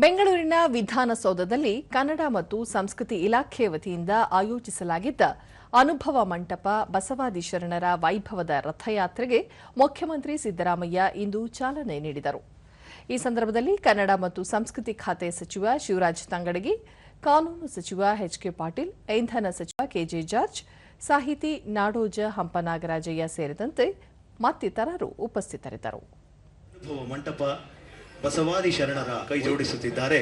ಬೆಂಗಳೂರಿನ ವಿಧಾನಸೌಧದಲ್ಲಿ ಕನ್ನಡ ಮತ್ತು ಸಂಸ್ಕೃತಿ ಇಲಾಖೆ ವತಿಯಿಂದ ಆಯೋಜಿಸಲಾಗಿದ್ದ ಅನುಭವ ಮಂಟಪ ಬಸವಾದಿ ಶರಣರ ವೈಭವದ ರಥಯಾತ್ರೆಗೆ ಮುಖ್ಯಮಂತ್ರಿ ಸಿದ್ದರಾಮಯ್ಯ ಇಂದು ಚಾಲನೆ ನೀಡಿದರು. ಈ ಸಂದರ್ಭದಲ್ಲಿ ಕನ್ನಡ ಮತ್ತು ಸಂಸ್ಕೃತಿ ಖಾತೆ ಸಚಿವ ಶಿವರಾಜ್ ತಂಗಡಗಿ, ಕಾನೂನು ಸಚಿವ ಎಚ್ಕೆ ಪಾಟೀಲ್, ಇಂಧನ ಸಚಿವ ಕೆಜೆ ಜಾರ್ಜ್, ಸಾಹಿತಿ ನಾಡೋಜ ಹಂಪನಾಗರಾಜಯ್ಯ ಸೇರಿದಂತೆ ಮತ್ತಿತರರು ಉಪಸ್ಥಿತರಿದ್ದರು. ಮಂಟಪ ಬಸವಾದಿ ಶರಣರ ಕೈ ಜೋಡಿಸುತ್ತಿದ್ದಾರೆ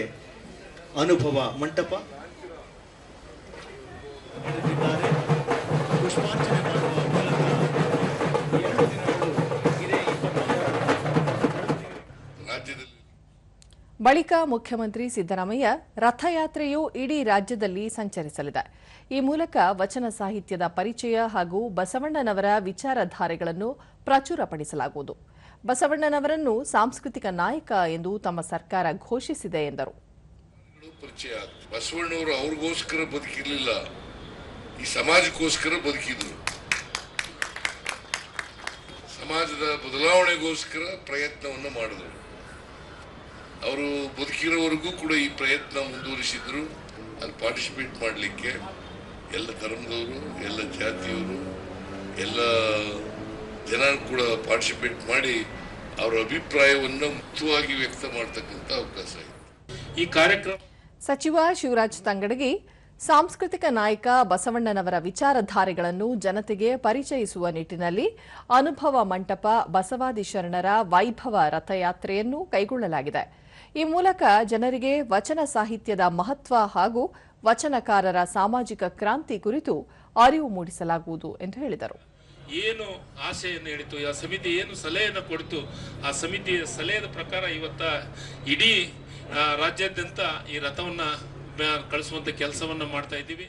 ಅನುಭವ ಮಂಟಪ. ಪುಷ್ಪಾರ್ಚನೆ ಬಳಿಕ ಮುಖ್ಯಮಂತ್ರಿ ಸಿದ್ದರಾಮಯ್ಯ ರಥಯಾತ್ರೆಯು ಇಡೀ ರಾಜ್ಯದಲ್ಲಿ ಸಂಚರಿಸಲಿದೆ. ಈ ಮೂಲಕ ವಚನ ಸಾಹಿತ್ಯದ ಪರಿಚಯ ಹಾಗೂ ಬಸವಣ್ಣನವರ ವಿಚಾರಧಾರೆಗಳನ್ನು ಪ್ರಚುರಪಡಿಸಲಾಗುವುದು. ಬಸವಣ್ಣನವರನ್ನು ಸಾಂಸ್ಕೃತಿಕ ನಾಯಕ ಎಂದು ತಮ್ಮ ಸರ್ಕಾರ ಘೋಷಿಸಿದೆ ಎಂದರು. ಬಸವಣ್ಣವರು ಅವ್ರಿಗೋಸ್ಕರ ಬದುಕಿರ್ಲಿಲ್ಲ. ಈ ಸಮಾಜಕ್ಕೋಸ್ಕರ ಬದುಕಿದ್ರು. ಸಮಾಜದ ಬದಲಾವಣೆಗೋಸ್ಕರ ಪ್ರಯತ್ನವನ್ನು ಮಾಡಿದ್ರು. ಅವರು ಬದುಕಿರೋವರೆಗೂ ಕೂಡ ಈ ಪ್ರಯತ್ನ ಮುಂದುವರಿಸಿದ್ರು. ಅಲ್ಲಿ ಪಾರ್ಟಿಸಿಪೇಟ್ ಮಾಡಲಿಕ್ಕೆ ಎಲ್ಲ ಧರ್ಮದವರು ಎಲ್ಲ ಜಾತಿಯವರು ಎಲ್ಲ ಜನ ಕೂಡ ಪಾರ್ಟಿಸಿಪೇಟ್ ಮಾಡಿ ಅವರ ಅಭಿಪ್ರಾಯವನ್ನು ಮುಕ್ತವಾಗಿ ವ್ಯಕ್ತ ಮಾಡ್ತಕ್ಕಂಥ ಅವಕಾಶ ಇದೆ. ಈ ಕಾರ್ಯಕ್ರಮ ಸಚಿವ ಶಿವರಾಜ್ ತಂಗಡಗಿ ಸಾಂಸ್ಕೃತಿಕ ನಾಯಕ ಬಸವಣ್ಣನವರ ವಿಚಾರಧಾರೆಗಳನ್ನು ಜನತೆಗೆ ಪರಿಚಯಿಸುವ ನಿಟ್ಟಿನಲ್ಲಿ ಅನುಭವ ಮಂಟಪ ಬಸವಾದಿ ಶರಣರ ವೈಭವ ರಥಯಾತ್ರೆಯನ್ನು ಕೈಗೊಳ್ಳಲಾಗಿದೆ. ಈ ಮೂಲಕ ಜನರಿಗೆ ವಚನ ಸಾಹಿತ್ಯದ ಮಹತ್ವ ಹಾಗೂ ವಚನಕಾರರ ಸಾಮಾಜಿಕ ಕ್ರಾಂತಿ ಕುರಿತು ಅರಿವು ಮೂಡಿಸಲಾಗುವುದು ಎಂದು ಹೇಳಿದರು. ಏನು ಆಶೆಯನ್ನು ಹೇಳಿತು, ಆ ಸಮಿತಿ ಏನು ಸಲಹೆಯನ್ನು ಕೊಡ್ತು, ಆ ಸಮಿತಿಯ ಸಲಹೆಯ ಪ್ರಕಾರ ಇವತ್ತ ಇಡೀ ರಾಜ್ಯಾದ್ಯಂತ ಈ ರಥವನ್ನ ಕಳಿಸುವಂತ ಕೆಲಸವನ್ನ ಮಾಡ್ತಾ ಇದ್ದೀವಿ.